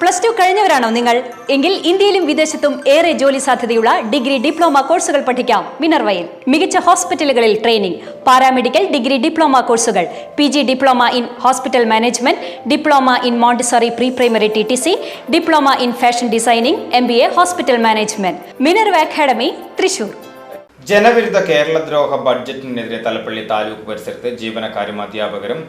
Plus two കഴിഞ്ഞവരാണോ നിങ്ങൾ? എങ്കിൽ ഇന്ത്യയിലും വിദേശത്തും ഏറെ ജോലി സാധ്യതയുള്ള ഡിഗ്രി ഡിപ്ലോമ കോഴ്സുകൾ പഠിക്കാം. മിനർവയിൽ മികച്ച ഹോസ്പിറ്റലുകളിൽ ട്രെയിനിംഗ് പാരാമെഡിക്കൽ ഡിഗ്രി ഡിപ്ലോമ കോഴ്സുകൾ P G diploma in hospital management diploma in montessori pre primary T T C diploma in fashion designing M B A hospital management. Minerva academy Thrissur. ജനവിരുദ്ധ കേരളദ്രോഹ ബഡ്ജറ്റിനെതിരെ തലപ്പള്ളി താലൂക്ക് പരിസരത്ത് ജീവനക്കാരും അധ്യാപകരും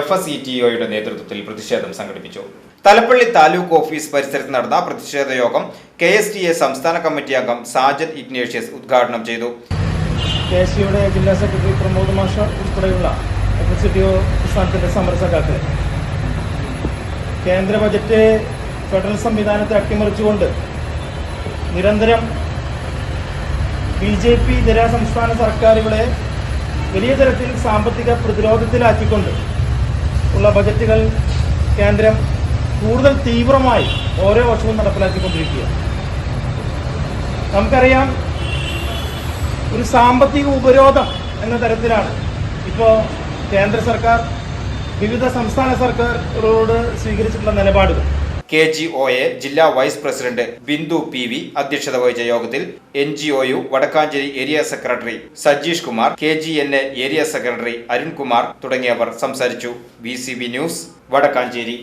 എഫ് എസ് ഇ ടി ഒയുടെ നേതൃത്വത്തിൽ പ്രതിഷേധം സംഘടിപ്പിച്ചു. തലപ്പള്ളി താലൂക്ക് ഓഫീസ് പരിസരത്ത് നടന്ന പ്രതിഷേധ യോഗം കെ എസ് ടി എ സംസ്ഥാന കമ്മിറ്റി അംഗം സാജദ് ഇഗ്നേഷ്യസ് ഉദ്ഘാടനം ചെയ്തു. കെ എസ് ടിയുടെ ജില്ലാ സെക്രട്ടറി പ്രമോദ് മാഷ ഉൾപ്പെടെയുള്ള സംസ്ഥാനത്തിന്റെ സമരസഖാക്കൾ കേന്ദ്ര ബജറ്റ് ഫെഡറൽ സംവിധാനത്തെ അട്ടിമറിച്ചുകൊണ്ട് നിരന്തരം ബി ജെ പി ഇതര സംസ്ഥാന സർക്കാരുകളെ വലിയ തരത്തിൽ സാമ്പത്തിക പ്രതിരോധത്തിലാക്കിക്കൊണ്ട് ഉള്ള ബജറ്റുകൾ കേന്ദ്രം കൂടുതൽ തീവ്രമായി ഓരോ വർഷവും നടപ്പിലാക്കിക്കൊണ്ടിരിക്കുകയാണ് നമുക്കറിയാം ഒരു സാമ്പത്തിക ഉപരോധം എന്ന തരത്തിലാണ് ഇപ്പോൾ കേന്ദ്ര സർക്കാർ വിവിധ സംസ്ഥാന സർക്കാരുകളോട് സ്വീകരിച്ചിട്ടുള്ള നിലപാടുകൾ. കെ ജി ഒ എ ജില്ലാ vice president Bindu P V അധ്യക്ഷത വഹിച്ച യോഗത്തിൽ N G O U Vadakkanchery area secretary Sajeesh Kumar K G N A area secretary Arunkumar തുടങ്ങിയവർ സംസാരിച്ചു. B C B news Vadakkanchery.